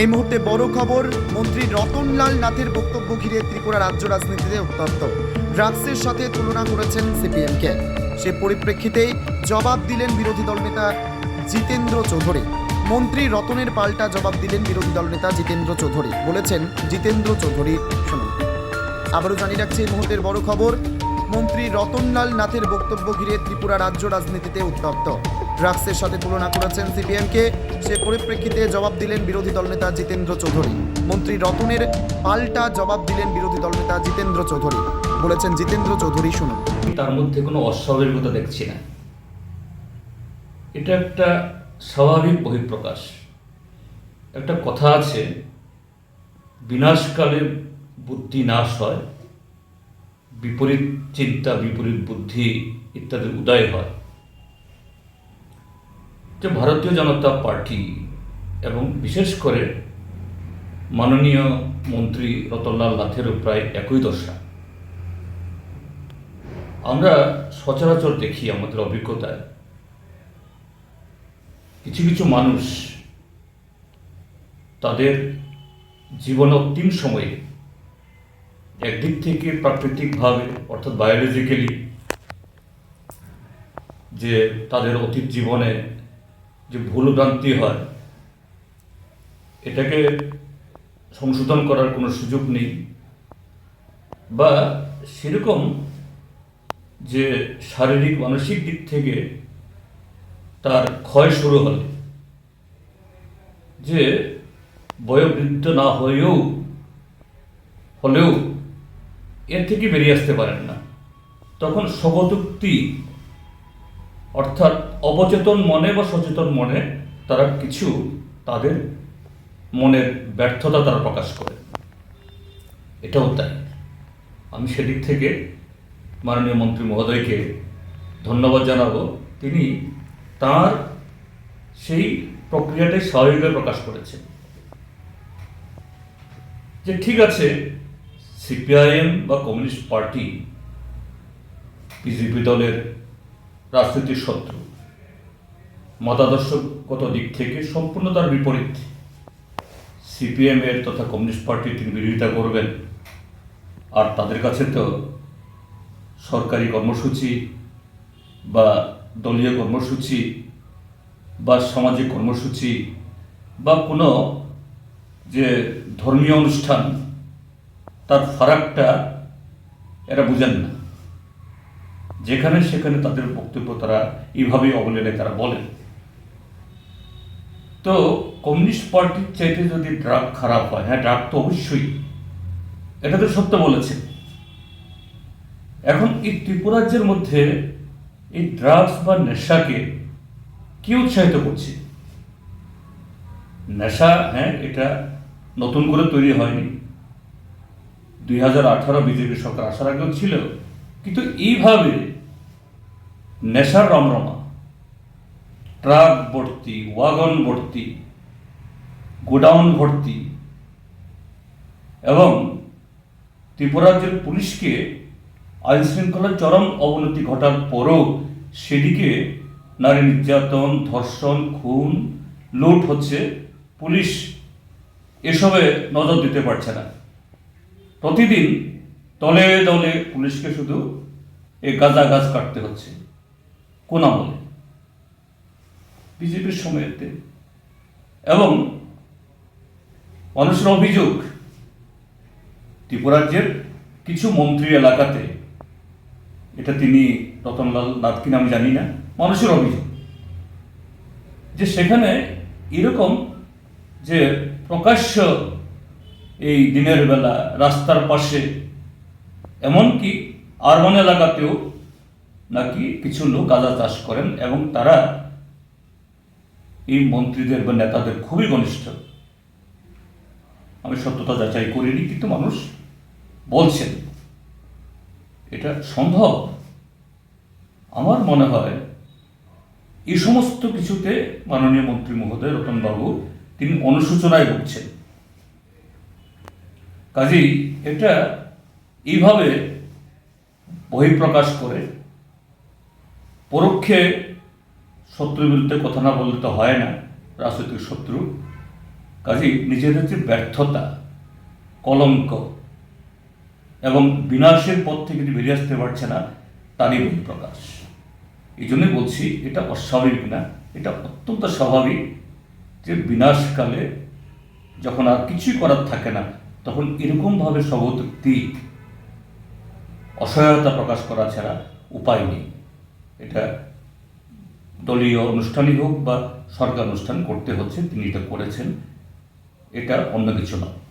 এই মুহূর্তে বড় খবর, মন্ত্রী রতনলাল নাথের বক্তব্য ঘিরে ত্রিপুরা রাজ্য রাজনীতিতে উত্তপ্ত। ড্রাগসের সাথে তুলনা করেছেন সিপিএমকে। সে পরিপ্রেক্ষিতে জবাব দিলেন বিরোধী দলনেতা জিতেন্দ্র চৌধুরী। মন্ত্রী রতনের পাল্টা জবাব দিলেন বিরোধী দলনেতা জিতেন্দ্র চৌধুরী, বলেছেন জিতেন্দ্র চৌধুরী শুনুন আবারও জানিয়ে রাখছি এই মুহূর্তের বড় খবর, মন্ত্রী রতনলাল নাথের বক্তব্য ঘিরে ত্রিপুরা রাজ্য রাজনীতিতে উত্তপ্ত। ড্রাগসের সাথে তুলনা করেছেন সিপিএমকে। সে পরিপ্রেক্ষিতে জবাব দিলেন বিরোধী দলনেতা জিতেন্দ্র চৌধুরী। মন্ত্রী রতনের পাল্টা জবাব দিলেন বিরোধী দলনেতা জিতেন্দ্র চৌধুরী। বলেছেন, জিতেন্দ্র চৌধুরী, শুনুন। তার মধ্যে কোনো অস্বাভাবিকতা দেখছি না। এটা একটা স্বাভাবিক বহিঃপ্রকাশ। একটা কথা আছে, বিনাশকালে বুদ্ধি নাশ হয়, বিপরীত চিন্তা, বিপরীত বুদ্ধি ইত্যাদির উদয় হয়। যে ভারতীয় জনতা পার্টি এবং বিশেষ করে মাননীয় মন্ত্রী রতনলাল নাথেরও প্রায় একই দশা। আমরা সচরাচর দেখি আমাদের অভিজ্ঞতায়, কিছু কিছু মানুষ তাদের জীবন অন্তিম সময়ে একদিক থেকে প্রাকৃতিকভাবে, অর্থাৎ বায়োলজিক্যালি যে তাদের অতীত জীবনে যে ভুল ভ্রান্তি হয়, এটাকে সংশোধন করার কোনো সুযোগ নেই। বা সেরকম যে শারীরিক, মানসিক দিক থেকে তার ক্ষয় শুরু হলে, যে বয়োবৃদ্ধ না হয়েও, হলেও এর থেকে বেরিয়ে আসতে পারেন না। তখন স্বগতোক্তি অর্থাৎ অবচেতন মনে বা সচেতন মনে তারা কিছু তাদের মনের ব্যর্থতা তারা প্রকাশ করে। এটাও তাই। আমি সেদিক থেকে মাননীয় মন্ত্রী মহোদয়কে ধন্যবাদ জানাব। তিনি তার সেই প্রক্রিয়াটাই স্বাভাবিকভাবে প্রকাশ করেছেন। যে ঠিক আছে, সিপিআইএম বা কমিউনিস্ট পার্টি, বিজেপি দলের রাজনীতির শত্রু। মতাদর্শগত দিক থেকে সম্পূর্ণ তার বিপরীত। সিপিএম এর তথা কমিউনিস্ট পার্টির তিনি বিরোধিতা করবেন। আর তাদের কাছে তো সরকারি কর্মসূচি বা দলীয় কর্মসূচি বা সামাজিক কর্মসূচি বা কোনো যে ধর্মীয় অনুষ্ঠান, তার ফারাকটা এরা বুঝেন না। যেখানে সেখানে তাদের বক্তব্য তারা এইভাবেই অবলেনে তারা বলেন। তো কমিউনিস্ট পার্টির চাইতে যদি ড্রাগ খারাপ হয় হ্যাঁ ড্রাগ তো অবশ্যই, এটা তো সত্য বলেছেন এখন এই ত্রিপুরাজ্যের মধ্যে এই ড্রাগস বা নেশাকে কি উৎসাহিত করছে? নেশা হ্যাঁ এটা নতুন করে তৈরি হয়নি। দুই হাজার আঠারো বিজেপি সরকার আসার আগেও ছিল কিন্তু এইভাবে নেশার রমরমা, ট্রাক ভর্তি, ওয়াগন ভর্তি, গোডাউন ভর্তি এবং ত্রিপুরাজ্যের পুলিশকে আইন শৃঙ্খলার চরম অবনতি ঘটার পরও সেদিকে নারী নির্যাতন, ধর্ষণ, খুন, লুট হচ্ছে। পুলিশ এসবে নজর দিতে পারছে না। প্রতিদিন দলে দলে পুলিশকে শুধু এই গাঁজা গাছ কাটতে হচ্ছে। কোন আমলে? বিজেপির সময়েতে। এবং মানুষের অভিযোগ, ত্রিপুরাজ্যের কিছু মন্ত্রী এলাকাতে, এটা তিনি রতনলাল নাথ কিনা আমি জানি না, মানুষের অভিযোগ। যে সেখানে এরকম যে প্রকাশ্য এই দিনের বেলা রাস্তার পাশে এমনকি আরবান এলাকাতেও নাকি কিছু লোক গাঁজা চাষ করেন এবং তারা এই মন্ত্রীদের বা নেতাদের খুবই ঘনিষ্ঠ। আমি সত্যতা যাচাই করিনি, কিন্তু মানুষ বলছেন। এটা সম্ভব আমার মনে হয় এই সমস্ত কিছুতে মাননীয় মন্ত্রী মহোদয় রতনবাবু তিনি অনুশোচনায় ভুগছেন। কাজেই এটা এইভাবে বহিঃপ্রকাশ করে পরোক্ষে শত্রুর বিরুদ্ধে কথা না বললে তো হয় না, রাজনৈতিক শত্রু। কাজেই নিজেদের যে ব্যর্থতা, কলঙ্ক এবং বিনাশের পথ থেকে যে বেরিয়ে আসতে পারছে না তারই প্রকাশ এই জন্যই বলছি, এটা অস্বাভাবিক না, এটা অত্যন্ত স্বাভাবিক যে বিনাশকালে যখন আর কিছুই করার থাকে না, তখন এরকমভাবে স্বগতোক্তি অসহায়তা প্রকাশ করা ছাড়া উপায় নেই। এটা দলীয় অনুষ্ঠানই হোক বা সরকার অনুষ্ঠান করতে হচ্ছে, তিনি এটা করেছেন। এটা অন্য কিছু নয়।